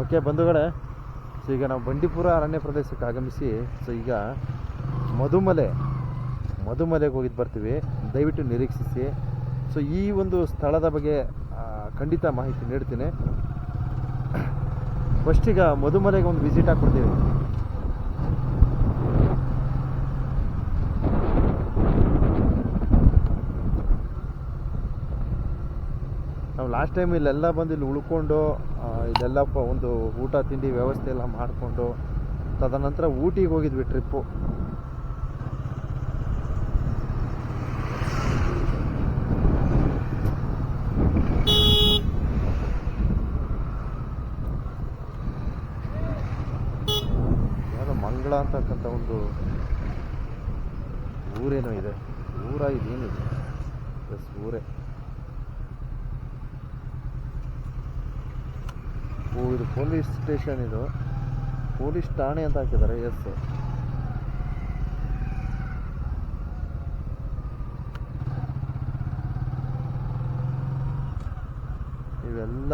Okay, ಬಂಧುಗಳೇ so ಈಗ ನಾವು ಬಂಡೀಪುರ ಅರಣ್ಯ ಪ್ರದೇಶಕ್ಕೆ ಆಗಮಿಸಿ, ಸೊ ಈಗ ಮಧುಮಲೆ, ಮಧುಮಲೆಗೆ ಹೋಗಿದ್ದು ಬರ್ತೀವಿ. ದಯವಿಟ್ಟು ನಿರೀಕ್ಷಿಸಿ. ಸೊ ಈ ಒಂದು ಸ್ಥಳದ ಬಗ್ಗೆ ಖಂಡಿತ ಮಾಹಿತಿ ನೀಡ್ತೀನಿ. ಫಸ್ಟ್ ಈಗ ಮಧುಮಲೆಗೆ ಒಂದು ವಿಸಿಟ್ ಹಾಕ್ಬಿಡ್ತೀವಿ ನಾವು ಲಾಸ್ಟ್ ಟೈಮ್ ಇಲ್ಲೆಲ್ಲ ಬಂದು ಇಲ್ಲಿ ಉಳ್ಕೊಂಡು ಇದೆಲ್ಲ ಒಂದು ಊಟ, ತಿಂಡಿ ವ್ಯವಸ್ಥೆ ಎಲ್ಲ ಮಾಡಿಕೊಂಡು, ತದನಂತರ ಊಟಿಗೆ ಹೋಗಿದ್ವಿ ಟ್ರಿಪ್ಪು ಮಂಗಳ ಅಂತಕ್ಕಂಥ ಒಂದು ಊರೇನೋ ಇದೆ. ಊರ ಇದೇನಿದೆ? ಬಸ್ ಊರೇ. ಓ, ಇದು ಪೊಲೀಸ್ ಸ್ಟೇಷನ್ ಇದು. ಪೊಲೀಸ್ ಠಾಣೆ ಅಂತ ಹಾಕಿದ್ದಾರೆ ಎಸ್ ಇವೆಲ್ಲ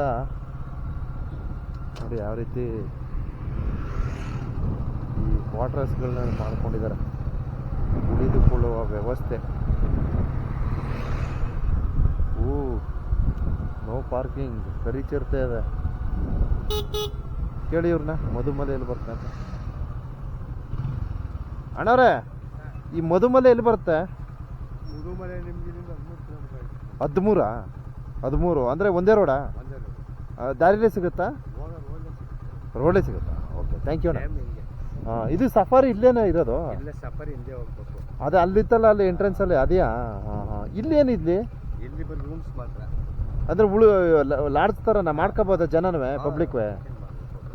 ನೋಡಿ ಯಾವ ರೀತಿ ಈ ಕ್ವಾರ್ಟರ್ಸ್ಗಳನ್ನ ಮಾಡ್ಕೊಂಡಿದ್ದಾರೆ. ಉಳಿದುಕೊಳ್ಳುವ ವ್ಯವಸ್ಥೆ. ಓ ನೋ ಪಾರ್ಕಿಂಗ್ ಕರಿ ಚಿರತೆ ಇದೆ. ಕೇಳಿ ಇವ್ರನ್ನ ಮಧುಮಲೆ ಎಲ್ಲಿ ಬರುತ್ತೆ ಅಂತ. ಅಣ್ಣವ್ರೆ ಈ ಮಧುಮಲೆ ಎಲ್ಲಿ ಬರುತ್ತೆ ಹದಿಮೂರ ನಿಮ್ಗೆ ಹದಿಮೂರು? ಹದಿಮೂರಾ ಅಂದರೆ ಒಂದೇ ರೋಡಾ ದಾರಿಲೇ ಸಿಗುತ್ತಾ? ರೋಡೇ ಸಿಗುತ್ತಾ. ಓಕೆ ಥ್ಯಾಂಕ್ ಯು ಅಣ್ಣ. ಹಾಂ ಇದು ಸಫಾರಿ ಇಲ್ಲೇನ ಇರೋದು? ಇಲ್ಲೇ ಸಫಾರಿ ಹಿಂದೆ ಹೋಗ್ಬೇಕು. ಅದೇ ಅಲ್ಲಿತ್ತಲ್ಲ ಅಲ್ಲಿ ಎಂಟ್ರೆನ್ಸ್ ಅಲ್ಲಿ ಅದೆಯಾ? ಹಾಂ ಹಾಂ. ಇಲ್ಲೇನಿದ್ಲಿ ಇಲ್ಲಿ ಬರೀ ರೂಮ್ಸ್ ಮಾತ್ರ. ಅಂದ್ರೆ ಉಳು ಲಾಡ್ಜ್ ನಾ ಮಾಡ್ಕೋಬೋದ ಜನನವೇ ಪಬ್ಲಿಕ್ವೇ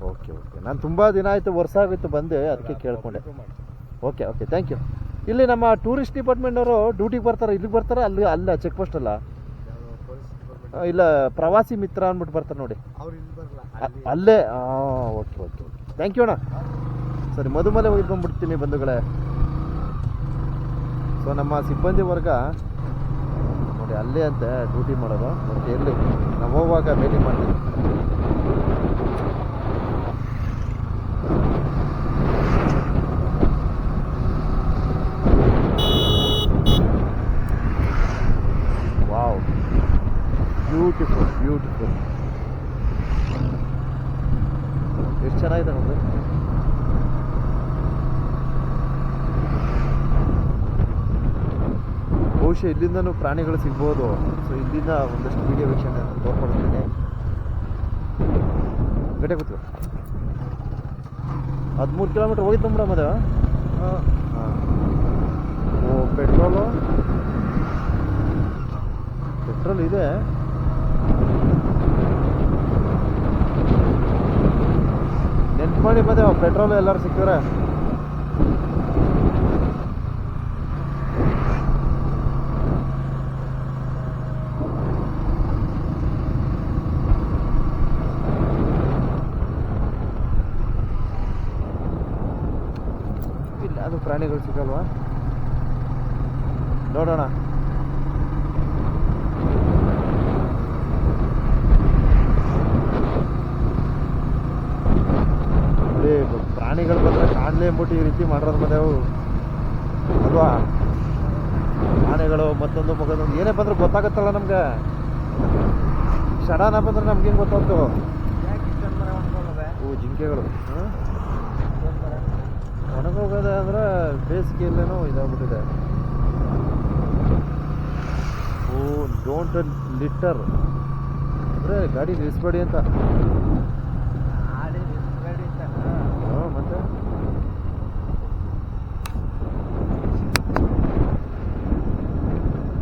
ಓಕೆ ಓಕೆ ನಾನು ತುಂಬ ದಿನ ಆಯಿತು ವರ್ಷ ಆಗಿತ್ತು ಬಂದೆ ಅದಕ್ಕೆ ಕೇಳ್ಕೊಂಡೆ. ಓಕೆ ಓಕೆ ಥ್ಯಾಂಕ್ ಯು ಇಲ್ಲಿ ನಮ್ಮ ಟೂರಿಸ್ಟ್ ಡಿಪಾರ್ಟ್ಮೆಂಟವರು ಡ್ಯೂಟಿಗೆ ಬರ್ತಾರೆ ಇಲ್ಲಿಗೆ ಬರ್ತಾರೆ ಅಲ್ಲಿ ಅಲ್ಲ ಚೆಕ್ ಪೋಸ್ಟ್ ಅಲ್ಲ? ಡಿಪಾರ್ಟ್ಮೆಂಟ್ ಇಲ್ಲ ಪ್ರವಾಸಿ ಮಿತ್ರ ಅಂದ್ಬಿಟ್ಟು ಬರ್ತಾರೆ ನೋಡಿ. ಅವ್ರು ಅಲ್ಲೇ. ಹಾಂ ಓಕೆ ಓಕೆ ಥ್ಯಾಂಕ್ ಯು ಅಣ್ಣ. ಸರಿ ಮಧುಮಲೆ ಹೋಗಿ ಬಂದ್ಬಿಡ್ತೀನಿ ಬಂಧುಗಳೇ. ಸೊ ನಮ್ಮ ಸಿಬ್ಬಂದಿ ವರ್ಗ ನೋಡಿ ಅಲ್ಲೇ ಅಂತ ಡ್ಯೂಟಿ ಮಾಡೋದು. ಮತ್ತೆ ಎಲ್ಲಿ? ನಾವು ಹೋಗುವಾಗ ಭೇಟಿ ಮಾಡ್ತೀವಿ ವಾವ್. ಬ್ಯೂಟಿಫುಲ್ ಬ್ಯೂಟಿಫುಲ್ ಎಷ್ಟು ಚೆನ್ನಾಗಿದೆ ನೋಡಿ ಬಹುಶಃ ಇಲ್ಲಿಂದನೂ ಪ್ರಾಣಿಗಳು ಸಿಗ್ಬೋದು. ಸೊ ಇಲ್ಲಿಂದ ಒಂದಷ್ಟು ವೀಡಿಯೋ ವೀಕ್ಷಣೆ ತೋರ್ಕೊಡ್ತೀನಿ. ಗಟ್ಟೆ ಕೂತು ಹದಿಮೂರು ಕಿಲೋಮೀಟ್ರ್ ಹೋಗಿದ್ದು ಮೇಡಮ್ ಅದು ಓ ಪೆಟ್ರೋಲು ಪೆಟ್ರೋಲ್ ಇದೆ. ನೆನ್ಪು ಮಾಡಿ ಬಂದೆ ಪೆಟ್ರೋಲ್ ಎಲ್ಲರೂ ಸಿಕ್ಕಿದ್ರೆ. ಅದು ಪ್ರಾಣಿಗಳು ಸಿಗಲ್ವಾ? ನೋಡೋಣ. ಅದೇ ಪ್ರಾಣಿಗಳು ಬಂದ್ರೆ ಕಾಣಲೇ ಎಂಬಿಟ್ಟು ಈ ರೀತಿ ಮಾಡೋದು ಮನೆಯವು ಅಲ್ವಾ? ಆನೆಗಳು ಮತ್ತೊಂದು ಮಗದೊಂದು ಏನೇ ಬಂದ್ರೆ ಗೊತ್ತಾಗತ್ತಲ್ಲ ನಮ್ಗೆ. ಸಡನ್ ಬಂದ್ರೆ ನಮ್ಗೆ ಹೆಂಗೆ ಗೊತ್ತಾಗ್ತು? ಓ ಜಿಂಕೆಗಳು. ಹಾಂ. ಒಣಗೋಗೋದೆ ಅಂದ್ರೆ ಬೇಸಿಗೆಯಲ್ಲೇನೋ ಇದಾಗ್ಬಿಟ್ಟಿದೆ. ಓ ಡೋಂಟ್ ಲಿಟರ್ ಅಂದರೆ ಗಾಡಿ ನಿಲ್ಲಿಸ್ಬೇಡಿ ಅಂತ.